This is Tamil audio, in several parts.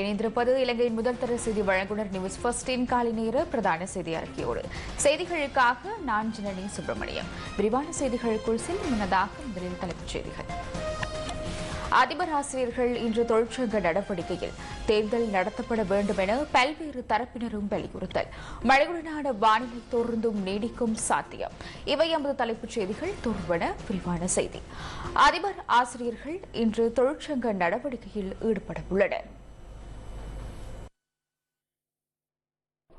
இணைந்திருப்பது இலங்கையின் முதல் தர செய்தி வழங்குனர் நியூஸ் ஃபர்ஸ்டின் காலை நேர பிரதான செய்தி அறிக்கையோடு. செய்திகளுக்காக நான் ஜனனி சுப்பிரமணியம். விரிவான செய்திகளுக்குள் செல்லும் முன்னதாக முதலில் தலைப்புச் செய்திகள். அதிபர் ஆசிரியர்கள் இன்று தொழிற்சங்க நடவடிக்கையில் தேர்தல் நடத்தப்பட வேண்டும் என பல்வேறு தரப்பினரும் வலியுறுத்தல். மழையுடனான வானிலை தொடர்ந்தும் நீடிக்கும் சாத்தியம். இவை எமது தலைப்புச் செய்திகள். தொடர்பன விரிவான செய்தி. அதிபர் ஆசிரியர்கள் இன்று தொழிற்சங்க நடவடிக்கையில் ஈடுபட உள்ளனர்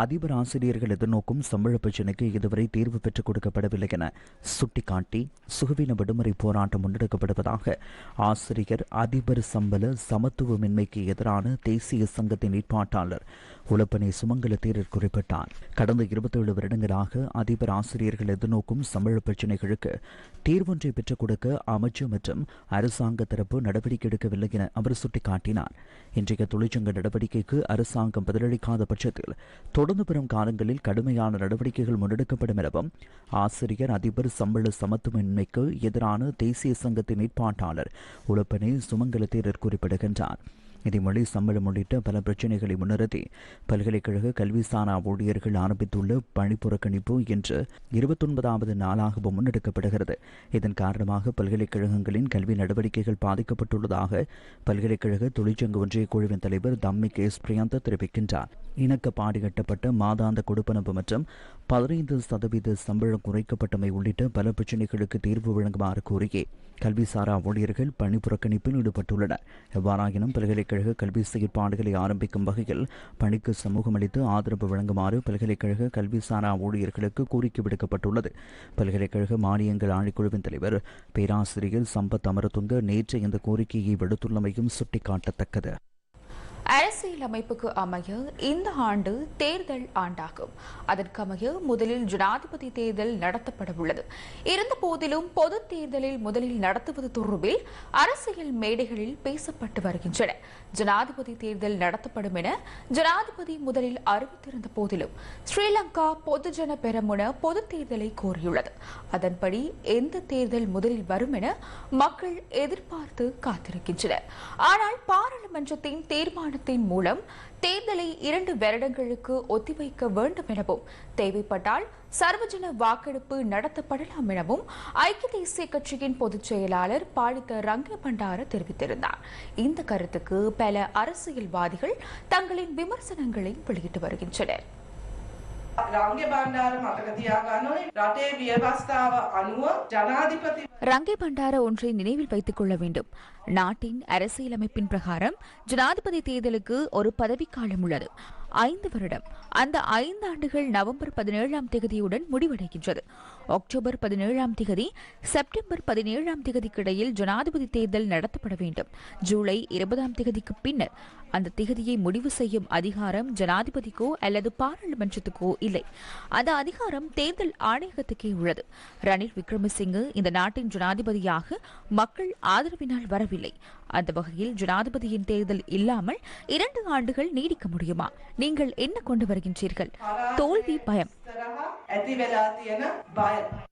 அதிபர் ஆசிரியர்கள் எதிர்நோக்கும் சம்பள பிரச்சினைக்கு இதுவரை தீர்வு பெற்றுக் கொடுக்கப்படவில்லை என சுட்டிக்காட்டி சுகவீன விடுமுறை போராட்டம் முன்னெடுக்கப்படுவதாக ஆசிரியர் அதிபர் சம்பள சமத்துவமின்மைக்கு எதிரான தேசிய சங்கத்தின் ஏற்பாட்டாளர் உலப்பனை சுமங்கல தேரர் குறிப்பிட்டார். கடந்த இருபத்தேழு வருடங்களாக அதிபர் ஆசிரியர்கள் எதிர்நோக்கும் சம்பள பிரச்சினைகளுக்கு தீர்வொன்றை பெற்றுக் கொடுக்க அமைச்சு மற்றும் அரசாங்க தரப்பு நடவடிக்கை எடுக்கவில்லை என அவர் சுட்டிக்காட்டினார். இன்றைய தொழிற்சங்க நடவடிக்கைக்கு அரசாங்கம் பதிலளிக்காத பட்சத்தில் தொடர்ந்து வரும் காலங்களில் கடுமையான நடவடிக்கைகள் முன்னெடுக்கப்படும் எனவும் ஆசிரியர் அதிபர் சம்பள சமத்துவமின்மைக்கு எதிரான தேசிய சங்கத்தின் ஏற்பாட்டாளர் உழப்பனே சுமங்கல தேரர் குறிப்பிடுகின்றார். நிதிமொழி சம்பளம் உள்ளிட்ட பல பிரச்சினைகளை முன்னிறுத்தி பல்கலைக்கழக கல்விசாரா ஊழியர்கள் ஆரம்பித்துள்ள பணி புறக்கணிப்பு இன்று இருபத்தொன்பதாவது நாளாகவும் முன்னெடுக்கப்படுகிறது. இதன் காரணமாக பல்கலைக்கழகங்களின் கல்வி நடவடிக்கைகள் பாதிக்கப்பட்டுள்ளதாக பல்கலைக்கழக தொழிற்சங்க ஒன்றிய குழுவின் தலைவர் தம்மி கேஸ் பிரியந்த தெரிவிக்கின்றார். இணக்கப்பாடு கட்டப்பட்ட மாதாந்த கொடுப்பனவு மற்றும் பதினைந்து சதவீத சம்பளம் குறைக்கப்பட்டமை உள்ளிட்ட பல பிரச்சினைகளுக்கு தீர்வு வழங்குமாறு கோரியே கல்விசாரா ஊழியர்கள் பணி புறக்கணிப்பில் ஈடுபட்டுள்ளனர். எவ்வாறாயினும் பல்கலைக்கழக கல்வி செயற்பாடுகளை ஆரம்பிக்கும் வகையில் பணிக்கு சமூகம் அளித்து ஆதரவு வழங்குமாறு பல்கலைக்கழக கல்விசாரா ஊழியர்களுக்கு கோரிக்கை விடுக்கப்பட்டுள்ளது. பல்கலைக்கழக மானியங்கள் ஆணைக்குழுவின் தலைவர் பேராசிரியர் சம்பத் அமரதுங்க நேற்று இந்த கோரிக்கையை விடுத்துள்ளமையும் சுட்டிக்காட்டத்தக்கது. அரசியலமைப்புக்கு அமைய இந்த ஆண்டு தேர்தல் ஆண்டாகும். அதற்கமைய முதலில் ஜனாதிபதி தேர்தல் நடத்தப்பட உள்ளது இருந்த போதிலும் பொது தேர்தலில் முதலில் நடத்துவது தொடர்பில் அரசியல் மேடைகளில் பேசப்பட்டு வருகின்றன. ஜனாதிபதி தேர்தல் நடத்தப்படும் என ஜனாதிபதி முதலில் அறிவித்திருந்த போதிலும் ஸ்ரீலங்கா பொதுஜன பெரமுன பொது தேர்தலை கோரியுள்ளது. அதன்படி எந்த தேர்தல் முதலில் வரும் என மக்கள் எதிர்பார்த்து காத்திருக்கின்றனர். ஆனால் பாராளுமன்றத்தின் தீர்மானம் தீர்மானத்தின் மூலம் தேர்தலை இரண்டு வருடங்களுக்கு ஒத்திவைக்க வேண்டும் எனவும் தேவைப்பட்டால் சர்வஜன வாக்கெடுப்பு நடத்தப்படலாம் எனவும் ஐக்கிய தேசிய கட்சியின் பொதுச் செயலாளர் பாலித்த ரங்க பண்டார தெரிவித்திருந்தார். இந்த கருத்துக்கு பல அரசியல்வாதிகள் தங்களின் விமர்சனங்களை வெளியிட்டு வருகின்றனர். රංගෙ බණ්ඩාර මතක තියාගන්න ඕනේ රටේ ව්‍යවස්ථාව අනුව ජනාධිපති ரங்கே பண்டார ஒன்றை நினைவில் வைத்துக் கொள்ள வேண்டும் நாட்டின் அரசியலமைப்பின் பிரகாரம் ஜனாதிபதி தேர்தலுக்கு ஒரு பதவிக்காலம் உள்ளது ஐந்து வருடம் அந்த ஐந்து ஆண்டுகள் நவம்பர் பதினேழாம் தேதியுடன் முடிவடைகின்றது அக்டோபர் பதினேழாம் திகதி செப்டம்பர் பதினேழாம் திகதிக்கிடையில் ஜனாதிபதி தேர்தல் நடத்தப்பட வேண்டும். ஜூலை இருபதாம் திகதிக்கு பின்னர் அந்த திகதியை முடிவு செய்யும் அதிகாரம் ஜனாதிபதிக்கோ அல்லது பாராளுமன்றத்துக்கோ இல்லை. அந்த அதிகாரம் தேர்தல் ஆணையகத்துக்கே உள்ளது. ரணில் விக்ரமசிங்கு இந்த நாட்டின் ஜனாதிபதியாக மக்கள் ஆதரவினால் வரவில்லை. அந்த வகையில் ஜனாதிபதியின் தேர்தல் இல்லாமல் இரண்டு ஆண்டுகள் நீடிக்க முடியுமா? நீங்கள் என்ன கொண்டு வருகின்றீர்கள்? தோல்வி பயம். ඉස්සරහා ඇති වෙලා තියෙන බය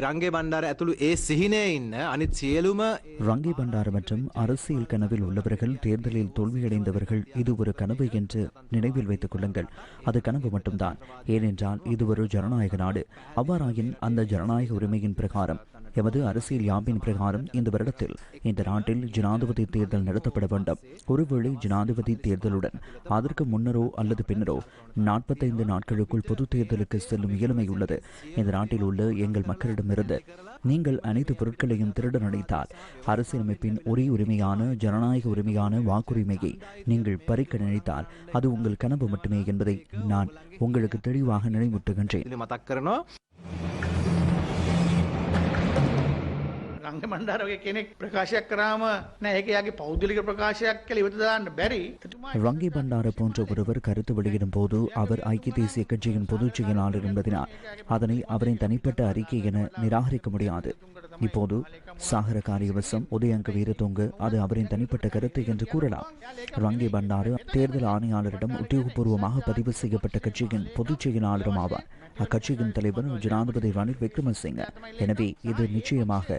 රංගේ බණ්ඩාර ඇතුළු ඒ සිහිනය ඉන්න අනිත් සියලුම ரங்கி பண்டார மற்றும் அரசியல் கனவில் உள்ளவர்கள் தேர்தலில் தோல்வியடைந்தவர்கள் இது ஒரு கனவு என்று நினைவில் வைத்துக் கொள்ளுங்கள் அது கனவு மட்டும்தான் ஏனென்றால் இது ஒரு ஜனநாயக நாடு அவ்வாறாயின் அந்த ஜனநாயக உரிமையின் பிரகாரம் எமது அரசியல் யாப்பின் பிரகாரம் இந்த வருடத்தில் இந்த நாட்டில் ஜனாதிபதி தேர்தல் நடத்தப்பட வேண்டும். ஒருவேளை ஜனாதிபதி தேர்தலுடன் அதற்கு முன்னரோ அல்லது பின்னரோ நாற்பத்தைந்து நாட்களுக்குள் பொது தேர்தலுக்கு செல்லும் இயலுமை உள்ளது. இந்த நாட்டில் உள்ள எங்கள் மக்களிடமிருந்து நீங்கள் அனைத்து பொருட்களையும் திருட நினைத்தால் அரசியலமைப்பின் ஒரே உரிமையான ஜனநாயக உரிமையான வாக்குரிமையை நீங்கள் பறிக்க நினைத்தால் அது உங்கள் கனவு மட்டுமே என்பதை நான் உங்களுக்கு தெளிவாக நினைவூட்டுகின்றேன். මතක් කරනවා රංග මණ්ඩාර වගේ කෙනෙක් ප්‍රකාශයක් කරාම නෑ ඒක යාගේ පෞද්ගලික ප්‍රකාශයක් කියලා ඉවත දාන්න බැරි. එතුමා ரங்கி பண்டார போன்ற ஒருவர் கருத்து வெளியிடும் போது அவர் ஐக்கிய தேசிய கட்சியின் பொதுச் செயலாளர் என்பதனால் அதனை அவரின் தனிப்பட்ட அறிக்கை என நிராகரிக்க முடியாது இப்போது சாகர காரியவசம் உதயங்க வீரத்தொங்கு அது அவரின் தனிப்பட்ட கருத்து என்று கூறலாம் ரங்கி பண்டாரு தேர்தல் ஆணையாளரிடம் உத்தியோகபூர்வமாக பதிவு செய்யப்பட்ட கட்சியின் பொதுச் செயலாளரும் ஆவார் அக்கட்சியின் தலைவர் ஜனாதிபதி ரணில் விக்ரமசிங்க எனவே இது நிச்சயமாக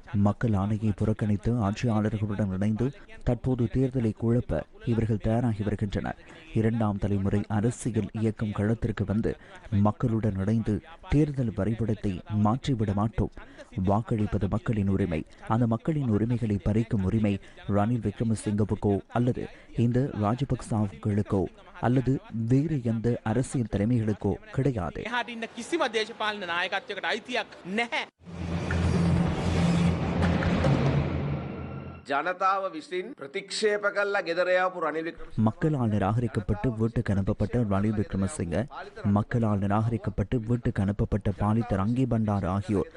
மக்கள் ஆணையை புறக்கணித்து ஆட்சியாளர்களுடன் இணைந்து தற்போது தேர்தலை குழப்ப இவர்கள் தயாராகி வருகின்றனர் இரண்டாம் தலைமுறை அரசியல் இயக்கம் களத்திற்கு வந்து மக்களுடன் இணைந்து தேர்தல் வரைபடத்தை மாற்றிவிட மாட்டோம் வாக்களிப்பது மக்களின் உரிமை அந்த மக்களின் உரிமைகளை பறிக்கும் உரிமை ரணில் விக்ரமசிங்கவுக்கோ அல்லது இந்த ராஜபக்சாவுக்களுக்கோ அல்லது வேறு எந்த அரசியல் தலைமைகளுக்கோ கிடையாது ජනතාව විසින් ප්‍රතික්ෂේප කල්ලා ගෙදරයාපු රනිල් වික්‍රම மக்களால் நிராகரிக்கப்பட்டு வீட்டுக்கு அனுப்பப்பட்ட ரணில் விக்ரமசிங்க மக்களால் நிராகரிக்கப்பட்டு வீட்டுக்கு அனுப்பப்பட்ட பாலித்த ரங்கி பண்டார் ஆகியோர்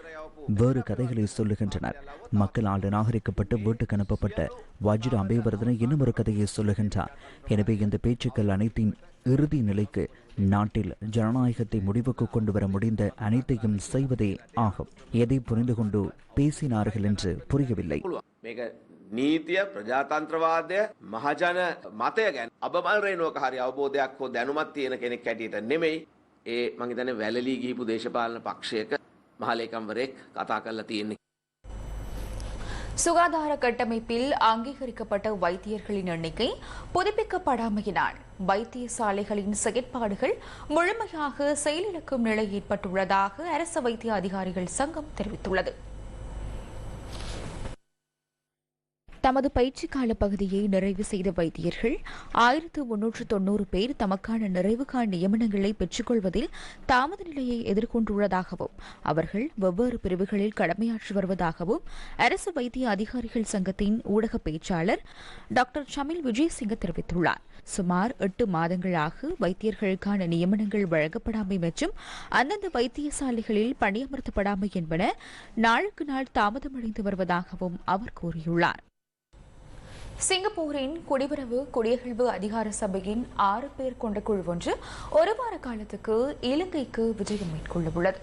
வேறு கதைகளை சொல்லுகின்றனர் மக்களால் நிராகரிக்கப்பட்டு வீட்டுக்கு அனுப்பப்பட்ட வஜ்ர அபேவர்தன இன்னும் ஒரு கதையை சொல்லுகின்றார் எனவே இந்த பேச்சுக்கள் அனைத்தின் இறுதி நிலைக்கு நாட்டில் ஜனநாயகத்தை முடிவுக்கு கொண்டு வர முடிந்த அனைத்தையும் செய்வதே ஆகும் எதை புரிந்து கொண்டு பேசினார்கள் என்று புரியவில்லை පුළුවන් මේක නීතිය ප්‍රජාතන්ත්‍රවාදය මහජන මතය ගැන අබමල් රේනුවක හරි අවබෝධයක් හෝ දැනුමත් තියෙන කෙනෙක් හැටියට නෙමෙයි ඒ මහිතන වැලලී ගිහිපු දේශපාලන පක්ෂයක මහලේකම්වරෙක් කතා කරලා තියෙන්නේ சுகாதார கட்டமைப்பில் அங்கீகரிக்கப்பட்ட வைத்தியர்களின் எண்ணிக்கை புதுப்பிக்கப்படாமையினால் வைத்தியசாலைகளின் செயற்பாடுகள் முழுமையாக செயலிழக்கும் நிலை ஏற்பட்டுள்ளதாக அரசு வைத்திய அதிகாரிகள் சங்கம் தெரிவித்துள்ளது தமது பயிற்சி கால பகுதியை நிறைவு செய்த வைத்தியர்கள் ஆயிரத்து முன்னூற்று தொன்னூறு பேர் தமக்கான நிறைவுகால நியமனங்களை பெற்றுக்கொள்வதில் தாமத நிலையை எதிர்கொண்டுள்ளதாகவும் அவர்கள் வெவ்வேறு பிரிவுகளில் கடமையாற்றி வருவதாகவும் அரசு வைத்திய அதிகாரிகள் சங்கத்தின் ஊடக பேச்சாளர் டாக்டர் ஷமில் விஜயசிங்க தெரிவித்துள்ளார். சுமார் எட்டு மாதங்களாக வைத்தியர்களுக்கான நியமனங்கள் வழங்கப்படாமை மற்றும் அந்தந்த வைத்தியசாலைகளில் பணியமர்த்தப்படாமை என்பன நாளுக்கு நாள் தாமதமடைந்து வருவதாகவும் அவர் கூறியுள்ளார். சிங்கப்பூரின் குடிவரவு குடியகழ்வு அதிகார சபையின் ஆறு பேர் கொண்ட குழு ஒன்று ஒரு வார காலத்துக்கு இலங்கைக்கு விஜயம் மேற்கொள்ளவுள்ளது.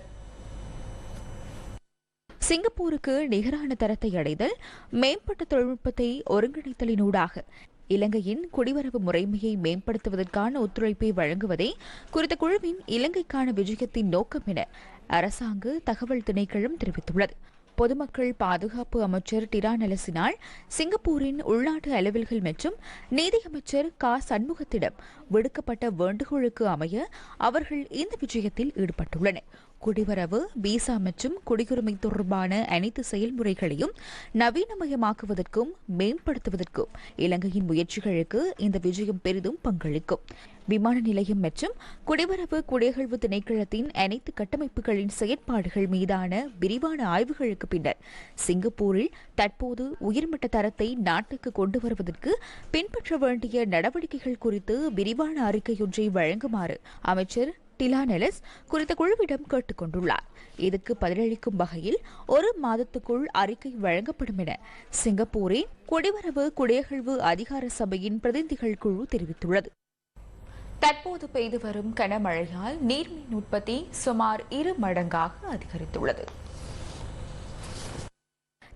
சிங்கப்பூருக்கு நிகரான தரத்தை அடைதல் மேம்பட்ட தொழில்நுட்பத்தை ஒருங்கிணைத்தலினூடாக இலங்கையின் குடிவரவு முறைமையை மேம்படுத்துவதற்கான ஒத்துழைப்பை வழங்குவதே குறித்த குழுவின் இலங்கைக்கான விஜயத்தின் நோக்கம் என அரசாங்க தகவல் திணைக்களம் தெரிவித்துள்ளது. பொதுமக்கள் பாதுகாப்பு அமைச்சர் டிரா நலசினால் சிங்கப்பூரின் உள்நாட்டு அலுவல்கள் மற்றும் நீதியமைச்சர் க. சண்முகத்திடம் விடுக்கப்பட்ட வேண்டுகோளுக்கு அமைய அவர்கள் இந்த விஜயத்தில் ஈடுபட்டுள்ளனர். குடிவரவு விசா மற்றும் குடியுரிமை தொடர்பான அனைத்து செயல்முறைகளையும் நவீனமயமாக்குவதற்கும் மேம்படுத்துவதற்கும் இலங்கையின் முயற்சிகளுக்கு இந்த விஜயம் பெரிதும் பங்களிக்கும். விமான நிலையம் மற்றும் குடிவரவு குடியகழ்வு திணைக்களத்தின் அனைத்து கட்டமைப்புகளின் செயற்பாடுகள் மீதான விரிவான ஆய்வுகளுக்கு பின்னர் சிங்கப்பூரில் தற்போது உயர்மட்ட தரத்தை நாட்டுக்கு கொண்டு வருவதற்கு பின்பற்ற வேண்டிய நடவடிக்கைகள் குறித்து விரிவான அறிக்கையொன்றை வழங்குமாறு அமைச்சர் டிலானெலஸ் குறித்த குழுவிடம் கேட்டுக் கொண்டுள்ளார் இதுக்கு பதிலளிக்கும் வகையில் ஒரு மாதத்துக்குள் அறிக்கை வழங்கப்படும் என சிங்கப்பூரின் குடிவரவு குடியகழ்வு அதிகார சபையின் பிரதிநிதிகள் குழு தெரிவித்துள்ளது. தற்போது பெய்து வரும் கனமழையால் நீர்மின் உற்பத்தி சுமார் இரு மடங்காக அதிகரித்துள்ளது.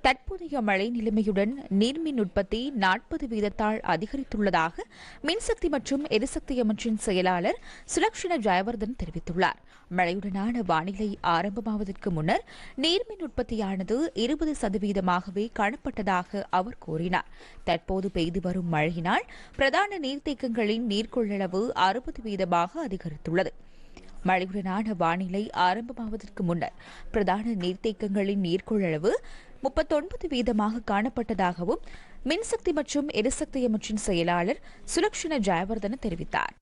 தற்போதைய மழை நிலைமையுடன் நீர்மின் உற்பத்தி நாற்பது வீதத்தால் அதிகரித்துள்ளதாக மின்சக்தி மற்றும் எரிசக்தி அமைச்சின் செயலாளர் சுலக்ஷண ஜெயவர்தன் தெரிவித்துள்ளார். மழையுடனான வானிலை ஆரம்பமாவதற்கு முன்னர் நீர்மின் உற்பத்தியானது இருபது சதவீதமாகவே காணப்பட்டதாக அவர் கூறினார். தற்போது பெய்து வரும் மழையினால் பிரதான நீர்த்தேக்கங்களின் நீர்கொள்ளளவு அறுபது வீதமாக அதிகரித்துள்ளது. மழையுடனான வானிலை ஆரம்பமாவதற்கு முன்னர் பிரதான நீர்த்தேக்கங்களின் நீர்கொள்ளளவு முப்பத்தொன்பது வீதமாக காணப்பட்டதாகவும் மின்சக்தி மற்றும் எரிசக்தி அமைச்சின் செயலாளர் சுலக்ஷண ஜெயவர்தன தெரிவித்தார்.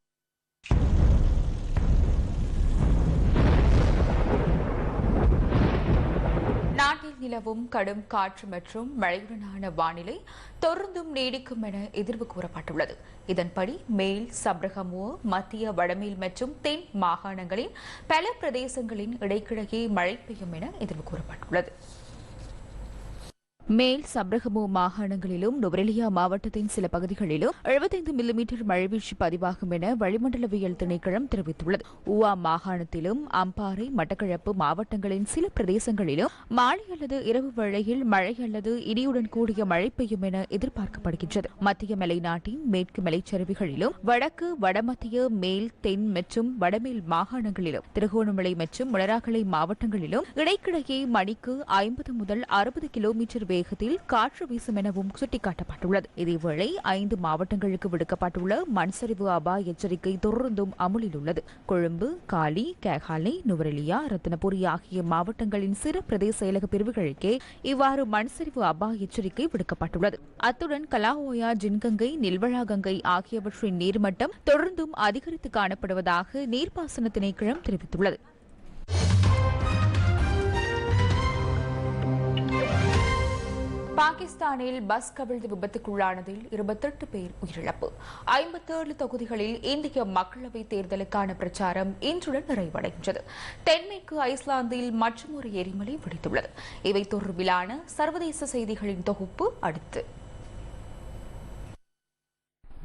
நாட்டில் நிலவும் கடும் காற்று மற்றும் மழையுடனான வானிலை தொடர்ந்தும் நீடிக்கும் என எதிர்வு கூறப்பட்டுள்ளது. இதன்படி மேல் சப்ரகமுவ மத்திய வடமேல் மற்றும் தென் மாகாணங்களின் பல பிரதேசங்களின் இடைக்கிடையே மழை பெய்யும் என எதிர்வு கூறப்பட்டுள்ளது. மேல் சப்ரகமு மாகாணங்களிலும் நுவரெலியா மாவட்டத்தின் சில பகுதிகளிலும் 75 மில்லிமீட்டர் மழைவீழ்ச்சி பதிவாகும் என வளிமண்டலவியல் திணைக்களம் தெரிவித்துள்ளது. உவா மாகாணத்திலும் அம்பாறை மட்டக்களப்பு மாவட்டங்களின் சில பிரதேசங்களிலும் மாலை அல்லது இரவு வேளையில் மழை அல்லது இடியுடன் கூடிய மழை பெய்யும் என எதிர்பார்க்கப்படுகின்றது. மத்திய மலைநாட்டின் மேற்கு மலைச்சரிவுகளிலும் வடக்கு வடமத்திய மேல் தென் மற்றும் வடமேல் மாகாணங்களிலும் திருகோணமலை மற்றும் முனராகலை மாவட்டங்களிலும் இடைக்கிடையே மணிக்கு ஐம்பது முதல் அறுபது கிலோமீட்டர் வேகத்தில் காற்று வீசும் எனவும் சுட்டிக்காட்டப்பட்டுள்ளது. இதேவேளை ஐந்து மாவட்டங்களுக்கு விடுக்கப்பட்டுள்ள மண்சரிவு அபாய எச்சரிக்கை தொடர்ந்தும் அமுலில் உள்ளது. கொழும்பு காலி கேகாலை நுவரெலியா ரத்னபுரி ஆகிய மாவட்டங்களின் சிறு பிரதேச செயலக பிரிவுகளுக்கே இவ்வாறு மண்சரிவு அபாய எச்சரிக்கை விடுக்கப்பட்டுள்ளது. அத்துடன் கலாஹோயா ஜின்கங்கை நில்வழா கங்கை ஆகியவற்றின் நீர்மட்டம் தொடர்ந்தும் அதிகரித்து காணப்படுவதாக நீர்ப்பாசன திணைக்களம் தெரிவித்துள்ளது. பாகிஸ்தானில் பஸ் கவிழ்ந்து விபத்துக்குள்ளானதில் இருபத்தெட்டு பேர் உயிரிழப்பு. ஐம்பத்தேழு தொகுதிகளில் இந்திய மக்களவைத் தேர்தலுக்கான பிரச்சாரம் இன்றுடன் நிறைவடைகின்றது. தென்மேற்கு ஐஸ்லாந்தில் மற்றொரு எரிமலை வெடித்துள்ளது. இவை தொடர்பிலான சர்வதேச செய்திகளின் தொகுப்பு அடுத்து.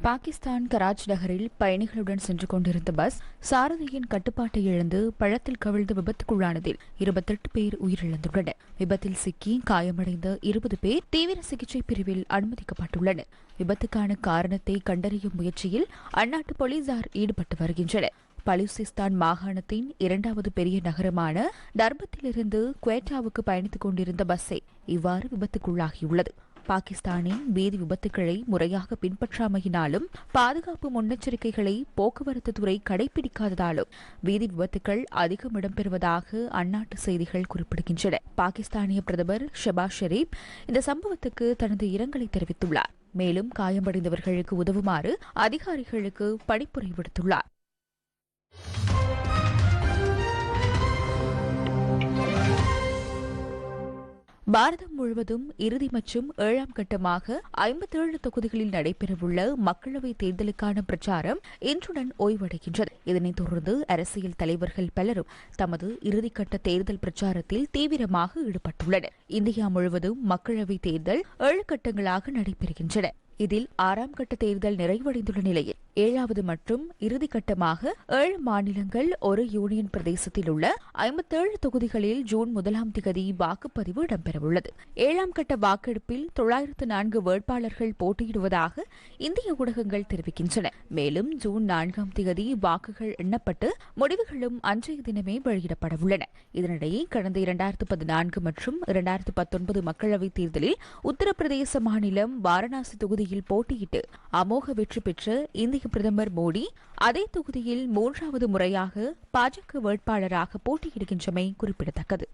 பாகிஸ்தான் கராச் நகரில் பயணிகளுடன் சென்று கொண்டிருந்த பஸ் சாரதியின் கட்டுப்பாட்டை இழந்து பழத்தில் கவிழ்ந்து விபத்துக்குள்ளானதில் இருபத்தெட்டு பேர் உயிரிழந்துள்ளனர். விபத்தில் சிக்கி காயமடைந்த இருபது பேர் தீவிர சிகிச்சை பிரிவில் அனுமதிக்கப்பட்டுள்ளனர். விபத்துக்கான காரணத்தை கண்டறியும் முயற்சியில் அந்நாட்டு போலீசார் ஈடுபட்டு வருகின்றனர். பலூசிஸ்தான் மாகாணத்தின் இரண்டாவது பெரிய நகரமான டர்பத்திலிருந்து குவேட்டாவுக்கு பயணித்துக் கொண்டிருந்த பஸ்ஸை இவ்வாறு விபத்துக்குள்ளாகியுள்ளது. பாகிஸ்தானின் வீதி விபத்துக்களை முறையாக பின்பற்றாமையினாலும் பாதுகாப்பு முன்னெச்சரிக்கைகளை போக்குவரத்து துறை கடைபிடிக்காததாலும் வீதி விபத்துக்கள் அதிகம் இடம்பெறுவதாக அந்நாட்டு செய்திகள் குறிப்பிடுகின்றன. பாகிஸ்தானிய பிரதமர் ஷெபாஸ் ஷெரீப் இந்த சம்பவத்துக்கு தனது இரங்கலை தெரிவித்துள்ளார். மேலும் காயமடைந்தவர்களுக்கு உதவுமாறு அதிகாரிகளுக்கு பணிப்புரை விடுத்துள்ளார். பாரதம் முழுவதும் இறுதி மற்றும் ஏழாம் கட்டமாக ஐம்பத்தேழு தொகுதிகளில் நடைபெறவுள்ள மக்களவைத் தேர்தலுக்கான பிரச்சாரம் இன்றுடன் ஓய்வடைகின்றது. இதனைத் தொடர்ந்து அரசியல் தலைவர்கள் பலரும் தமது இறுதிக்கட்ட தேர்தல் பிரச்சாரத்தில் தீவிரமாக ஈடுபட்டுள்ளனர். இந்தியா முழுவதும் மக்களவைத் தேர்தல் ஏழு கட்டங்களாக நடைபெறுகின்றன. இதில் ஆறாம் கட்ட தேர்தல் நிறைவடைந்துள்ள நிலையில் ஏழாவது மற்றும் இறுதிக்கட்டமாக ஏழு மாநிலங்கள் ஒரு யூனியன் பிரதேசத்தில் உள்ள ஐம்பத்தேழு தொகுதிகளில் ஜூன் முதலாம் திகதி வாக்குப்பதிவு இடம்பெறவுள்ளது. ஏழாம் கட்ட வாக்கெடுப்பில் தொள்ளாயிரத்து நான்கு வேட்பாளர்கள் போட்டியிடுவதாக இந்திய ஊடகங்கள் தெரிவிக்கின்றன. மேலும் ஜூன் நான்காம் திகதி வாக்குகள் எண்ணப்பட்டு முடிவுகளும் அன்றைய தினமே வெளியிடப்பட உள்ளன இதனிடையே கடந்த இரண்டாயிரத்து பதினான்கு மற்றும் இரண்டாயிரத்து பத்தொன்பது மக்களவைத் தேர்தலில் உத்தரப்பிரதேச மாநிலம் வாரணாசி தொகுதி தொகுதியில் போட்டியிட்டு அமோக வெற்றி பெற்ற இந்திய பிரதமர் மோடி அதே தொகுதியில் மூன்றாவது முறையாக பாஜக வேட்பாளராக போட்டியிடுகின்றமை குறிப்பிடத்தக்கது.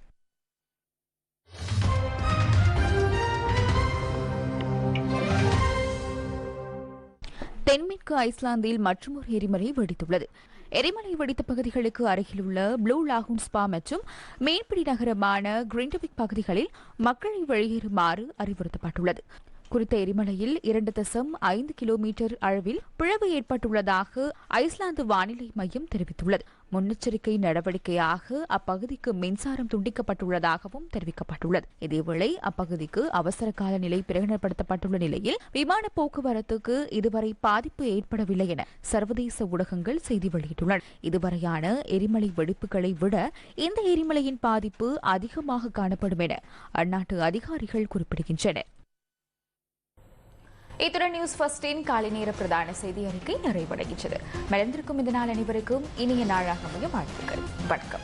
தென்மேற்கு ஐஸ்லாந்தில் மற்றொரு எரிமலை வெடித்துள்ளது. எரிமலை வெடித்த பகுதிகளுக்கு அருகிலுள்ள ப்ளூ லாகூன் ஸ்பா மற்றும் மீன்பிடி நகரமான கிரிண்டவிக் பகுதிகளில் மக்களை வெளியேறுமாறு அறிவுறுத்தப்பட்டுள்ளது. குறித்த எரிமலையில் இரண்டு தசம் ஐந்து கிலோமீட்டர் அளவில் பிளவு ஏற்பட்டுள்ளதாக ஐஸ்லாந்து வானிலை மையம் தெரிவித்துள்ளது. முன்னெச்சரிக்கை நடவடிக்கையாக அப்பகுதிக்கு மின்சாரம் துண்டிக்கப்பட்டுள்ளதாகவும் தெரிவிக்கப்பட்டுள்ளது. இதேவேளை அப்பகுதிக்கு அவசர கால நிலை பிரகடனப்படுத்தப்பட்டுள்ள நிலையில் விமான போக்குவரத்துக்கு இதுவரை பாதிப்பு ஏற்படவில்லை என சர்வதேச ஊடகங்கள் செய்தி வெளியிட்டுள்ளன. இதுவரையான எரிமலை வெடிப்புகளை விட இந்த எரிமலையின் பாதிப்பு அதிகமாக காணப்படும் என அந்நாட்டு அதிகாரிகள் குறிப்பிடுகின்றனர். இத்துடன் நியூஸ் ஃபர்ஸ்டின் காலை நேர பிரதான செய்தி அறிக்கை நிறைவடைகின்றது. மலர்ந்திருக்கும் இந்த நாள் அனைவருக்கும் இனிய நாளாக அமைய வாழ்த்துக்கள். வணக்கம்.